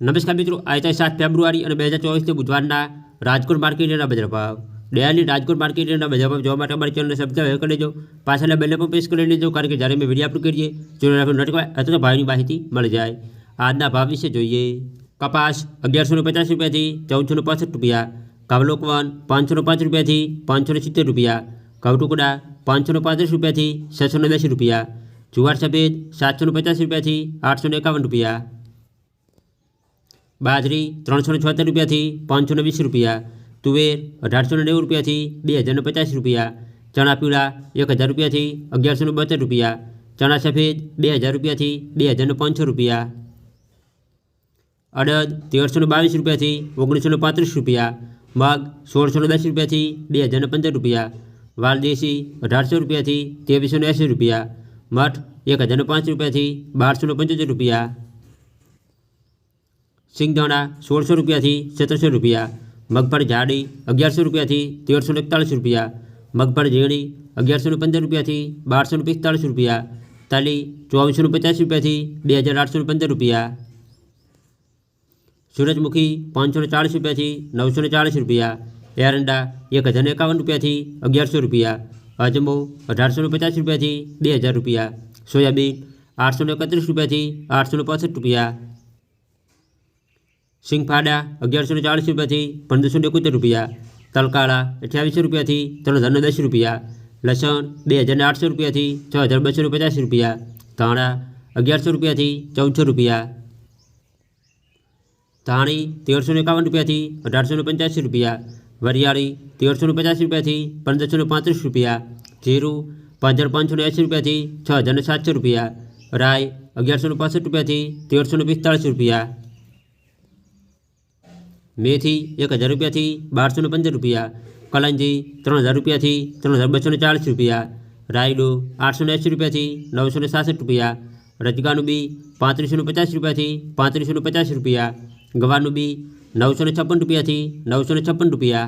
નમસ્કાર મિત્રો આજે સાત ફેબ્રુઆરી અને બે હજાર ચોવીસથી બુધવારના રાજકોટ માર્કેટના બજાર ભાવ ડેલી રાજકોટ માર્કેટના બજાર ભાવ જોવા માટે અમારી ચેનલને સબસ્ક્રાઈબ કરી લેજો પાછળના બેલને પણ પ્રેસ કરી લેજો કારણ કે જ્યારે મેં વિડીયો અપલોડ કરીએ ચેનલ આપણે નોટિફાય અથવા તો ભાવની માહિતી મળી જાય આજના ભાવ વિશે જોઈએ કપાસ અગિયારસો ને પચાસ રૂપિયાથી ચૌદસો ને પાસઠ રૂપિયા કાવલોકવન પાંચસો ને પાંચ રૂપિયાથી પાંચસો ને સિત્તેર રૂપિયા કવટુકડા પાંચસો ને પાંત્રીસ રૂપિયાથી છસો ને દસ રૂપિયા જુવાર સફેદ સાતસો ને પચાસ રૂપિયાથી આઠસો ને એકાવન રૂપિયા બાજરી ત્રણસો ને છોતેર રૂપિયાથી પાંચસો ને વીસ રૂપિયા તુવેર અઢારસો ને નેવું રૂપિયાથી બે હજાર ને પચાસ રૂપિયા ચણા પીળા એક હજાર રૂપિયાથી અગિયારસો ને બોતેર રૂપિયા ચણા સફેદ બે હજાર રૂપિયાથી બે હજાર ને પાંચસો રૂપિયા અડદ તેરસો ને બાવીસ રૂપિયાથી ઓગણીસો ને પાંત્રીસ રૂપિયા મગ સોળસો ને દસ રૂપિયાથી બે હજાર ને પંદર રૂપિયા વાલદેશી અઢારસો રૂપિયાથી ત્રેવીસો ને એંસી રૂપિયા મઠ એક હજાર ને પાંચ રૂપિયાથી બારસો ને પંચોતેર રૂપિયા સિંગદાણા સોળસો રૂપિયાથી સત્તરસો રૂપિયા મગફળી જાડી અગિયારસો રૂપિયાથી તેરસો ને એકતાળીસ રૂપિયા મગફળી ઝીણી અગિયારસો ને પંદર રૂપિયાથી બારસો ને પિસ્તાળીસ રૂપિયા તાલી ચોવીસો ને પચાસ રૂપિયાથી બે હજાર આઠસો ને પંદર રૂપિયા સૂરજમુખી પાંચસો ને ચાળીસ રૂપિયાથી નવસો ને ચાળીસ રૂપિયા એરંડા એક હજાર ને એકાવન રૂપિયાથી અગિયારસો રૂપિયા અજમો અઢારસો ને પચાસ રૂપિયાથી બે હજાર રૂપિયા સોયાબીન આઠસો ને એકત્રીસ રૂપિયાથી આઠસો ને પાસઠ રૂપિયા સિંગફાડા અગિયારસો ને ચાળીસ રૂપિયાથી પંદરસો ને એકોતેર રૂપિયા તલકાળા અઠ્યાવીસો રૂપિયાથી ત્રણ હજાર ને દસ રૂપિયા લસણ બે હજાર ને આઠસો રૂપિયાથી છ હજાર બસો ને પચાસ રૂપિયા ધાણા અગિયારસો રૂપિયાથી ચૌદસો રૂપિયા ધાણી તેરસો ને એકાવન રૂપિયાથી અઢારસો ને પંચ્યાસી રૂપિયા વરિયાળી તેરસો ને પચાસ રૂપિયાથી પંદરસો ને પાંત્રીસ રૂપિયા જીરું પાંચ હજાર પાંચસો ને એંસી રૂપિયાથી છ હજાર ને સાતસો રૂપિયા રાય અગિયારસો ને પાસઠ રૂપિયાથી તેરસો ને પિસ્તાળીસ રૂપિયા મેથી એક હજાર રૂપિયાથી બારસો ને પંદર રૂપિયા, કલંજી ત્રણ હજાર રૂપિયાથી ત્રણ હજાર બસો ને ચાળીસ રૂપિયા, રાયડો આઠસો ને એંસી રૂપિયાથી નવસો ને સાસઠ રૂપિયા રજગાનું બી પાંત્રીસો ને પચાસ રૂપિયાથી પાંત્રીસો ને પચાસ રૂપિયા ગવાનું બી નવસો ને છપ્પન રૂપિયાથી નવસો ને છપ્પન રૂપિયા